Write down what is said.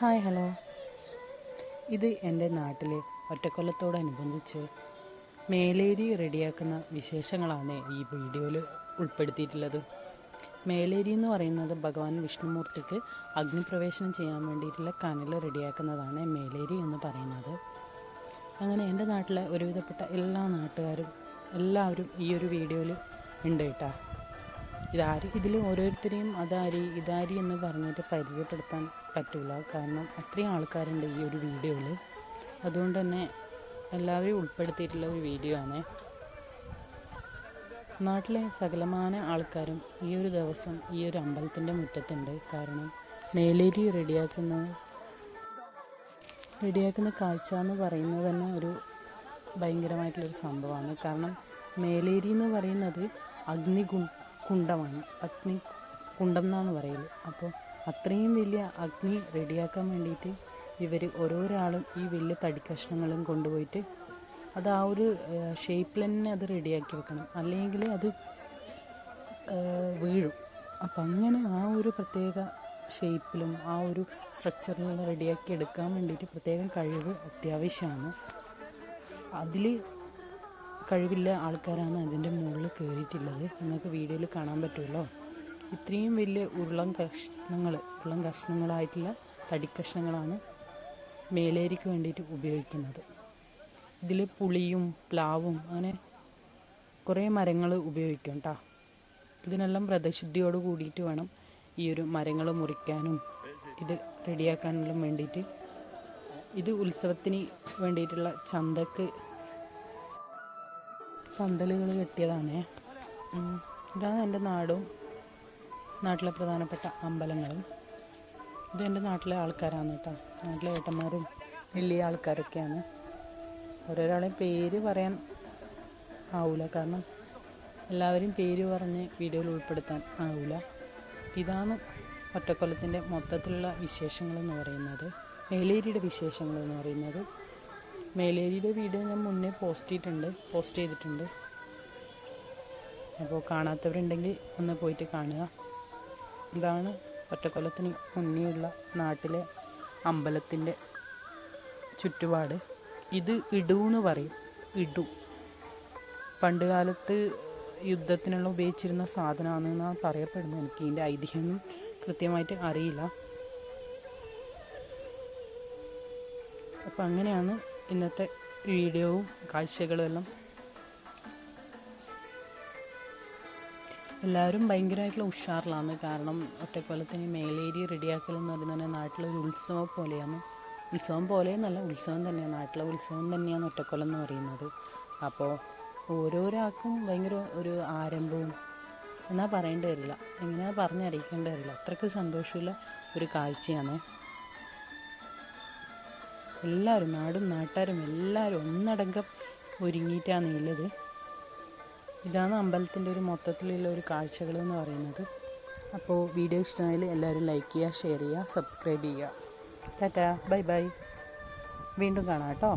Hi hello. ഇത് എന്റെ നാട്ടിലെ ഒറ്റക്കൊല്ലത്തോടനുബന്ധിച്ച് മേലേരി റെഡിയാക്കുന്ന വിശേഷങ്ങളാണ് ഈ വീഡിയോയിൽ ഉൾപ്പെടുത്തിയിട്ടുള്ളത്. മേലേരി എന്ന് പറയുന്നത് ഭഗവാൻ വിഷ്ണുമൂർത്തിക്ക് അഗ്നിപ്രവേശനം ചെയ്യാൻ വേണ്ടിയിട്ടുള്ള കനൽ റെഡിയാക്കുന്നതാണ് മേലേരി എന്ന് പറയുന്നത്. അങ്ങനെ എന്റെ നാട്ടിലെ ഒരുവിധപ്പെട്ട എല്ലാ നാട്ടുകാരും എല്ലാവരും ഈ ഒരു വീഡിയോയിൽ ഉണ്ട് കേട്ടോ. ഇതാര്. ഇതിൽ ഓരോരുത്തരെയും അതാരി ഇതാരി എന്ന് പറഞ്ഞിട്ട് പരിചയപ്പെടുത്താൻ പറ്റില്ല കാരണം അത്രയും ആൾക്കാരുണ്ട് ഈ ഒരു വീഡിയോയിൽ അതുകൊണ്ട് തന്നെ എല്ലാവരെയും ഉൾപ്പെടുത്തിയിട്ടുള്ള ഒരു വീഡിയോ ആണ്. നാട്ടിലെ സകലമാന ആൾക്കാരും ഈ ഒരു ദിവസം ഈ ഒരു അമ്പലത്തിന്റെ മുറ്റത്തുണ്ട്. കാരണം മേലേരി റെഡിയാക്കുന്ന റെഡിയാക്കുന്ന കാഴ്ച എന്ന് പറയുന്നത് തന്നെ ഒരു ഭയങ്കരമായിട്ടുള്ളൊരു സംഭവമാണ്. കാരണം മേലേരി എന്ന് പറയുന്നത് അഗ്നി കുണ്ടമാണ് അഗ്നി കുണ്ടം എന്നാണ് പറയൽ. അപ്പോൾ അത്രയും വലിയ അഗ്നി റെഡിയാക്കാൻ വേണ്ടിയിട്ട് ഇവർ ഓരോരാളും ഈ വലിയ തടിക്കഷ്ണങ്ങളും കൊണ്ടുപോയിട്ട് അത് ആ ഒരു ഷേപ്പിൽ തന്നെ അത് റെഡിയാക്കി വെക്കണം. അല്ലെങ്കിൽ അത് വീഴും. അപ്പം അങ്ങനെ ആ ഒരു പ്രത്യേക ഷേപ്പിലും ആ ഒരു സ്ട്രക്ചറിലും റെഡിയാക്കി എടുക്കാൻ വേണ്ടിയിട്ട് പ്രത്യേകം കഴിവ് അത്യാവശ്യമാണ് അതിൽ കഴിവില്ല ആൾക്കാരാണ് അതിന്റെ മുകളിൽ കയറിയിട്ടുള്ളത്. നിങ്ങൾക്ക് വീഡിയോയിൽ കാണാൻ പറ്റുമല്ലോ. ഇത്രയും വലിയ ഉരുളം കഷ്ണങ്ങൾ ഉരുളം കഷ്ണങ്ങളായിട്ടുള്ള തടിക്കഷ്ണങ്ങളാണ് മേലേരിക്ക് വേണ്ടിയിട്ട് ഉപയോഗിക്കുന്നത്. ഇതിൽ പുളിയും പ്ലാവും അങ്ങനെ കുറേ മരങ്ങൾ ഉപയോഗിക്കും കേട്ടോ ഇതിനെല്ലാം വ്രതശുദ്ധിയോട് കൂടിയിട്ട് വേണം ഈ ഒരു മരങ്ങൾ മുറിക്കാനും ഇത് റെഡിയാക്കാനെല്ലാം വേണ്ടിയിട്ട്. ഇത് ഉത്സവത്തിന് വേണ്ടിയിട്ടുള്ള ചന്തക്ക് പന്തലുകൾ കെട്ടിയതാണേ. ഇതാണ് എന്റെ നാടും നാട്ടിലെ പ്രധാനപ്പെട്ട അമ്പലങ്ങളും. ഇത് എന്റെ നാട്ടിലെ ആൾക്കാരാണ് കേട്ടോ. നാട്ടിലെ ഏട്ടന്മാരും വലിയ ആൾക്കാരൊക്കെയാണ്. ഓരോരാളെയും പേര് പറയാൻ ആവില്ല കാരണം എല്ലാവരും പേര് പറഞ്ഞ് വീഡിയോയിൽ ഉൾപ്പെടുത്താൻ ആവില്ല ഇതാണ് ഒറ്റക്കൊലത്തിന്റെ മൊത്തത്തിലുള്ള വിശേഷങ്ങളെന്ന് പറയുന്നത്. മേലേരിയുടെ വിശേഷങ്ങളെന്ന് പറയുന്നത്. മേലേരിയുടെ വീഡിയോ ഞാൻ മുന്നേ പോസ്റ്റ് ചെയ്തിട്ടുണ്ട് പോസ്റ്റ് ചെയ്തിട്ടുണ്ട്. അപ്പോൾ കാണാത്തവരുണ്ടെങ്കിൽ ഒന്ന് പോയിട്ട് കാണുക. ഇതാണ് ഒറ്റക്കൊല്ലത്തിന് മുന്നേയുള്ള നാട്ടിലെ അമ്പലത്തിന്റെ ചുറ്റുപാട്. ഇത് ഇടു എന്ന് പറയും. ഇടു. പണ്ട് കാലത്ത് യുദ്ധത്തിനുള്ള ഉപയോഗിച്ചിരുന്ന സാധനമാണെന്നാണ് പറയപ്പെടുന്നത്. എനിക്ക് ഇതിന്റെ ഐതിഹ്യമൊന്നും കൃത്യമായിട്ട് അറിയില്ല. അപ്പം അങ്ങനെയാണ് ഇന്നത്തെ വീഡിയോവും കാഴ്ചകളും എല്ലാം. എല്ലാവരും ഭയങ്കരമായിട്ടുള്ള ഉഷാറിലാണ്. കാരണം ഒറ്റക്കൊലത്തിന് മേലേരി റെഡിയാക്കൽ എന്ന് പറയുന്നത് തന്നെ നാട്ടിലൊരു ഉത്സവം പോലെയാണ്. ഉത്സവം പോലെയെന്നല്ല ഉത്സവം തന്നെയാണ് നാട്ടിലെ ഉത്സവം തന്നെയാണ് ഒറ്റക്കൊല്ലം എന്ന് പറയുന്നത്. അപ്പോൾ ഓരോരാൾക്കും ഭയങ്കര ഒരു ആരംഭവും. എന്നാൽ പറയേണ്ടി വരില്ല. എങ്ങനെയാണ് പറഞ്ഞറിയിക്കേണ്ടി വരില്ല. അത്രയ്ക്ക് സന്തോഷമുള്ള ഒരു കാഴ്ചയാണ്. എല്ലാവരും നാടും നാട്ടുകാരും എല്ലാവരും ഒന്നടങ്കം ഒരുങ്ങിയിട്ടാണ് ഉള്ളത്. ഇതാണ് അമ്പലത്തിന്റെ ഒരു മൊത്തത്തിലുള്ള ഒരു കാഴ്ചകൾ എന്ന് പറയുന്നത്. അപ്പോൾ വീഡിയോ ഇഷ്ടമായാൽ എല്ലാവരും ലൈക്ക് ചെയ്യുക ഷെയർ ചെയ്യുക സബ്സ്ക്രൈബ് ചെയ്യുക. ടാറ്റാ ബൈ ബൈ വീണ്ടും കാണാം കേട്ടോ.